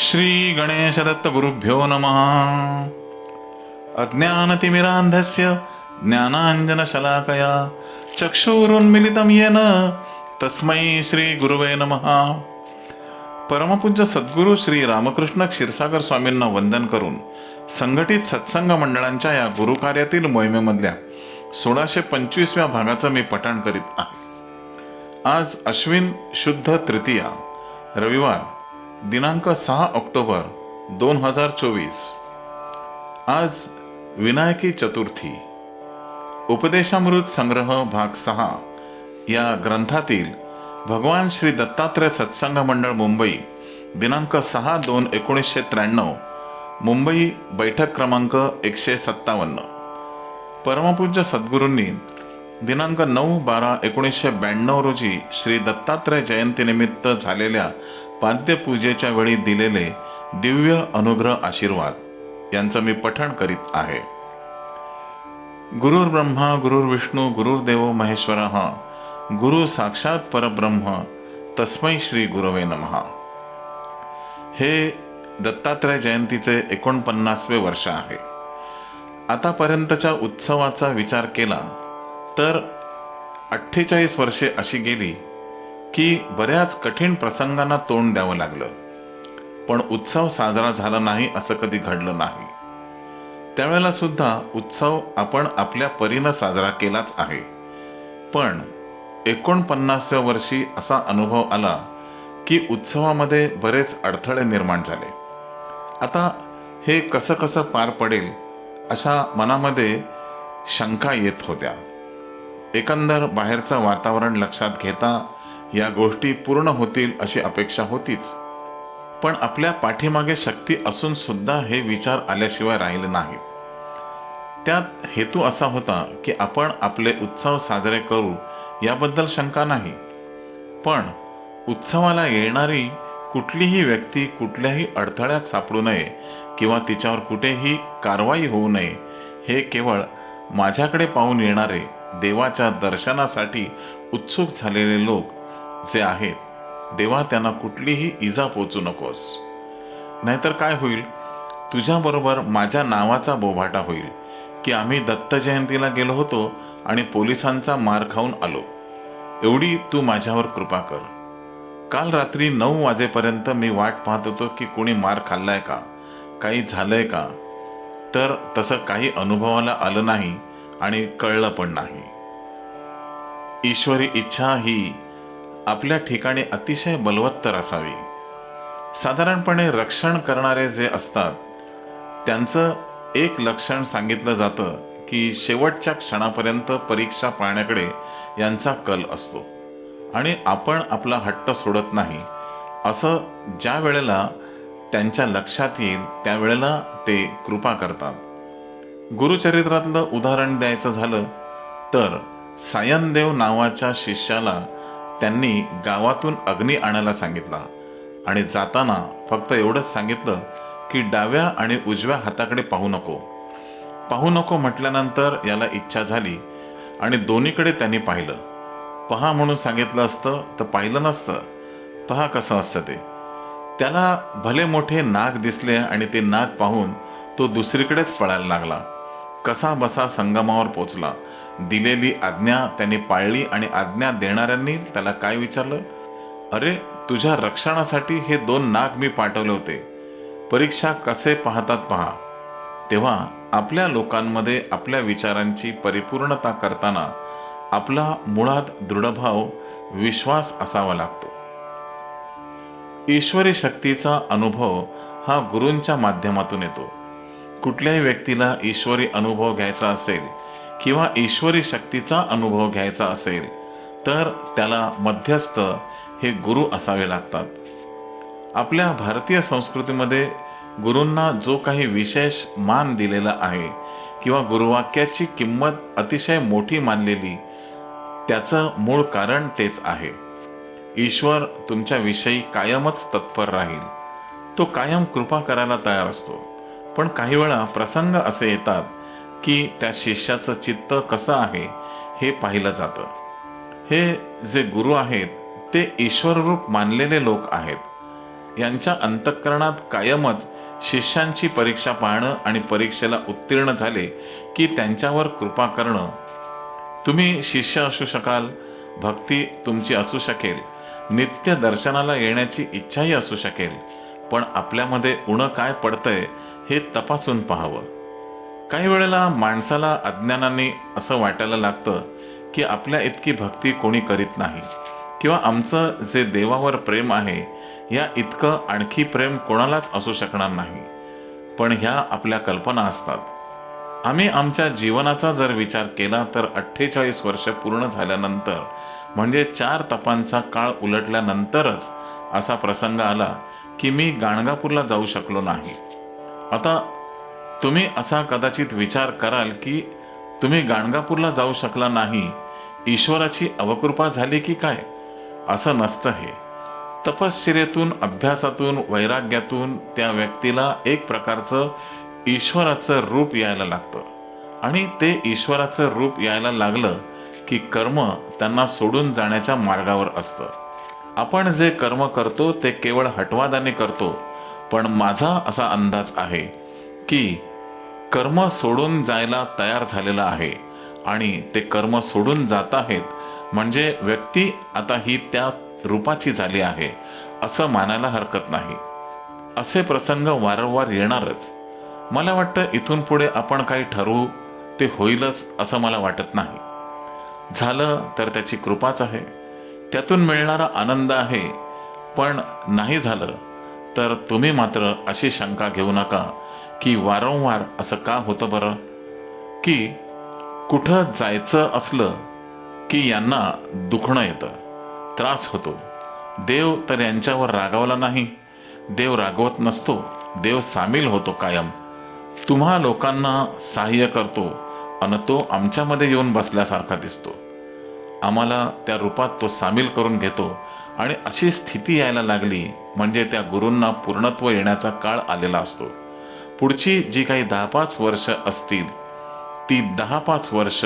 श्री गणेश दत्त गुरुभ्यो नमः। अज्ञानतिमिरान्धस्य ज्ञानाञ्जनशलाकया चक्षुरुन्मिलितं येन तस्मै श्री गुरुवे नमः। परमपूज्य सद्गुरू श्री रामकृष्ण क्षीरसागर स्वामींना वंदन करून संघटित सत्संग मंडळांच्या या गुरुकार्यातील मोहिमेमधल्या सोळाशे पंचवीसव्या भागाचं मी पठण करीत आहे. आज अश्विन शुद्ध तृतीया रविवार दिनांक सहा ऑक्टोबर दोन हजार चोवीस. आज विनायकी चतुर्थी. उपदेशामृत संग्रह भाग सहा या ग्रंथातील भगवान श्री दत्तात्रय सत्संग मंडळ मुंबई दिनांक सहा दोन एकोणीसशे त्र्याण्णव मुंबई बैठक क्रमांक एकशे सत्तावन्न. परमपूज्य सद्गुरूंनी दिनांक नऊ बारा एकोणीसशे ब्याण्णव रोजी श्री दत्तात्रय जयंतीनिमित्त झालेल्या पाद्यपूजेच्या वेळी दिलेले दिव्य अनुग्रह आशीर्वाद यांचं मी पठण करीत आहे. गुरुर् ब्रह्मा गुरुर्विष्णू गुरुर्देव महेश्वर गुरु साक्षात परब्रह्म तस्मै श्री गुरवे नमहा हे दत्तात्रय जयंतीचे एकोणपन्नासवे वर्ष आहे. आतापर्यंतच्या उत्सवाचा विचार केला तर अठ्ठेचाळीस वर्षे अशी गेली की बऱ्याच कठीण प्रसंगांना तोंड द्यावं लागलं. पण उत्सव साजरा झाला नाही असं कधी घडलं नाही. त्यावेळेला सुद्धा उत्सव आपण आपल्या परीनं साजरा केलाच आहे. पण एकोणपन्नासव्या वर्षी असा अनुभव आला की उत्सवामध्ये बरेच अडथळे निर्माण झाले. आता हे कसं कसं पार पडेल अशा मनामध्ये शंका येत होत्या. एकंदर बाहेरचं वातावरण लक्षात घेता या गोष्टी पूर्ण होतील अशी अपेक्षा होतीच. पण आपल्या पाठीमागे शक्ती असून सुद्धा हे विचार आल्याशिवाय राहिले नाहीत. त्यात हेतू असा होता की आपण आपले उत्सव साजरे करू याबद्दल शंका नाही. पण उत्सवाला येणारी कुठलीही व्यक्ती कुठल्याही अडथळ्यात सापडू नये किंवा तिच्यावर कुठेही कारवाई होऊ नये हे केवळ माझ्याकडे पाहून येणारे देवाच्या दर्शनासाठी उत्सुक झालेले लोक जे आहेत देवा त्यांना कुठलीही इजा पोचू नकोस. नाहीतर काय होईल? तुझ्याबरोबर माझ्या नावाचा बोभाटा होईल की आम्ही दत्त जयंतीला गेलो होतो आणि पोलिसांचा मार खाऊन आलो. एवढी तू माझ्यावर कृपा कर. काल रात्री नऊ वाजेपर्यंत मी वाट पाहत होतो की कोणी मार खाल्लाय का? काही झालंय का? तर तसं काही अनुभवाला आलं नाही आणि कळलं पण नाही. ईश्वरी इच्छा ही आपल्या ठिकाणी अतिशय बलवत्तर असावी. साधारणपणे रक्षण करणारे जे असतात त्यांचं एक लक्षण सांगितलं जातं की शेवटच्या क्षणापर्यंत परीक्षा पाळण्याकडे यांचा कल असतो. आणि आपण आपला हट्ट सोडत नाही. असं ज्या वेळेला त्यांच्या लक्षात येईल त्यावेळेला ते कृपा करतात. गुरुचरित्रातलं उदाहरण द्यायचं झालं तर सायनदेव नावाच्या शिष्याला त्यांनी गावातून अग्नी आणायला सांगितला. आणि जाताना फक्त एवढंच सांगितलं की डाव्या आणि उजव्या हाताकडे पाहू नको. पाहू नको म्हटल्यानंतर याला इच्छा झाली आणि दोन्हीकडे त्यांनी पाहिलं. पहा म्हणून सांगितलं असतं तर पाहिलं नसतं. पहा कसं असतं ते. त्याला भले मोठे नाग दिसले आणि ते नाग पाहून तो दुसरीकडेच पळायला लागला. कसा बसा संगमावर पोचला. दिलेली आज्ञा त्याने पाळली आणि आज्ञा देणाऱ्यांनी त्याला काय विचारलं? अरे तुझ्या रक्षणासाठी हे दोन नाग मी पाठवले होते. परीक्षा कसे पाहतात पहा. तेव्हा आपल्या लोकांमध्ये आपल्या विचारांची परिपूर्णता करताना आपला मुळात दृढभाव विश्वास असावा लागतो. ईश्वरी शक्तीचा अनुभव हा गुरूंच्या माध्यमातून येतो. कुठल्याही व्यक्तीला ईश्वरी अनुभव घ्यायचा असेल किंवा ईश्वरी शक्तीचा अनुभव घ्यायचा असेल तर त्याला मध्यस्थ हे गुरु असावे लागतात. आपल्या भारतीय संस्कृतीमध्ये गुरूंना जो काही विशेष मान दिलेला आहे किंवा गुरुवाक्याची किंमत अतिशय मोठी मानलेली त्याचं मूळ कारण तेच आहे. ईश्वर तुमच्याविषयी कायमच तत्पर राहील. तो कायम कृपा करायला तयार असतो. पण काही वेळा प्रसंग असे येतात की त्या शिष्याचं चित्त कसं आहे हे पाहिलं जातं. हे जे गुरु आहेत ते ईश्वररूप मानलेले लोक आहेत. यांच्या अंतःकरणात कायमच शिष्यांची परीक्षा पाहणं आणि परीक्षेला उत्तीर्ण झाले की त्यांच्यावर कृपा करणं. तुम्ही शिष्य असू शकाल भक्ती तुमची असू शकेल नित्य दर्शनाला येण्याची इच्छाही असू शकेल पण आपल्यामध्ये उणं काय पडतंय हे तपासून पाहावं. काही वेळेला माणसाला अज्ञानाने असं वाटायला लागतं की आपल्या इतकी भक्ती कोणी करीत नाही. किंवा आमचं जे देवावर प्रेम आहे या इतकं आणखी प्रेम कोणालाच असू शकणार नाही. पण ह्या आपल्या कल्पना असतात. आम्ही आमच्या जीवनाचा जर विचार केला तर अठ्ठेचाळीस वर्ष पूर्ण झाल्यानंतर म्हणजे चार तपांचा काळ उलटल्यानंतरच असा प्रसंग आला की मी गाणगापूरला जाऊ शकलो नाही. आता तुम्ही असा कदाचित विचार कराल की तुम्ही गाणगापूरला जाऊ शकला नाही ईश्वराची अवकृपा झाली की काय? असं नसतं हे. तपश्चर्यातून अभ्यासातून वैराग्यातून त्या व्यक्तीला एक प्रकारचं ईश्वराचं रूप यायला लागतं. आणि ते ईश्वराचं रूप यायला लागलं की कर्म त्यांना सोडून जाण्याच्या मार्गावर असतं. आपण जे कर्म करतो ते केवळ हटवादाने करतो पण माझा असा अंदाज आहे की कर्म सोडून जायला तयार झालेला आहे आणि ते कर्म सोडून जात आहेत म्हणजे व्यक्ती आता ही त्या रूपाची झाली आहे असं मानायला हरकत नाही. असे प्रसंग वारंवार येणारच. मला वाटतं इथून पुढे आपण काही ठरवू ते होईलच असं मला वाटत नाही. झालं तर त्याची कृपाच आहे. त्यातून मिळणारा आनंद आहे. पण नाही झालं तर तुम्ही मात्र अशी शंका घेऊ नका. की वारंवार असं का होतं बरं? की कुठं जायचं असलं की यांना दुखणं येतं त्रास होतो. देव तर यांच्यावर रागावला नाही. देव रागवत नसतो. देव सामील होतो कायम. तुम्हा लोकांना सहाय्य करतो आणि तो आमच्यामध्ये येऊन बसल्यासारखा दिसतो. आम्हाला त्या रूपात तो सामील करून घेतो आणि अशी स्थिती यायला लागली म्हणजे त्या गुरूंना पूर्णत्व येण्याचा काळ आलेला असतो. पुढची जी काही दहा पाच वर्ष असतील ती दहा पाच वर्ष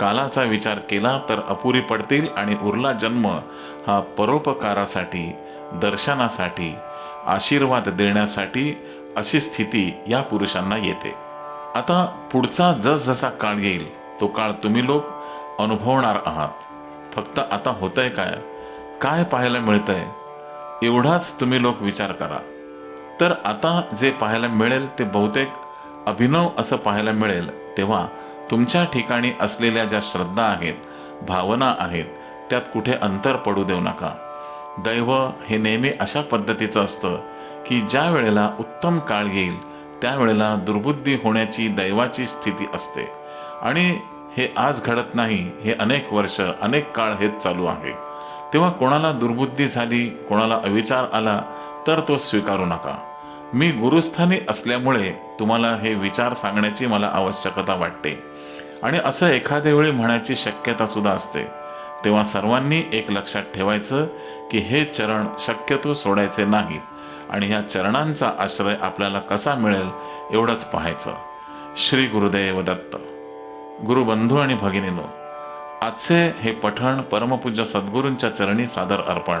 कालाचा विचार केला तर अपुरी पडतील आणि उरला जन्म हा परोपकारासाठी दर्शनासाठी आशीर्वाद देण्यासाठी अशी स्थिती या पुरुषांना येते. आता पुढचा जसजसा काळ येईल तो काळ तुम्ही लोक अनुभवणार आहात. फक्त आता होतंय काय? काय पाहायला मिळतंय? एवढाच तुम्ही लोक विचार करा. तर आता जे पाहायला मिळेल ते बहुतेक अभिनव असं पाहायला मिळेल. तेव्हा तुमच्या ठिकाणी असलेल्या ज्या श्रद्धा आहेत भावना आहेत त्यात कुठे अंतर पडू देऊ नका. दैव हे नेहमी अशा पद्धतीचं असतं की ज्या वेळेला उत्तम काळ येईल त्यावेळेला दुर्बुद्धी होण्याची दैवाची स्थिती असते. आणि हे आज घडत नाही हे अनेक वर्ष अनेक काळ हेच चालू आहे. तेव्हा कोणाला दुर्बुद्धी झाली कोणाला अविचार आला तर तो स्वीकारू नका. मी गुरुस्थानी असल्यामुळे तुम्हाला हे विचार सांगण्याची मला आवश्यकता वाटते. आणि असं एखाद्या वेळी म्हणायची शक्यता सुद्धा असते. तेव्हा सर्वांनी एक लक्षात ठेवायचं की हे चरण शक्यतो सोडायचे नाहीत आणि ह्या चरणांचा आश्रय आपल्याला कसा मिळेल एवढंच पाहायचं. श्री गुरुदेव दत्त. गुरुबंधू आणि भगिनीनो आजचे हे पठण परमपूज्य सद्गुरूंच्या चरणी सादर अर्पण.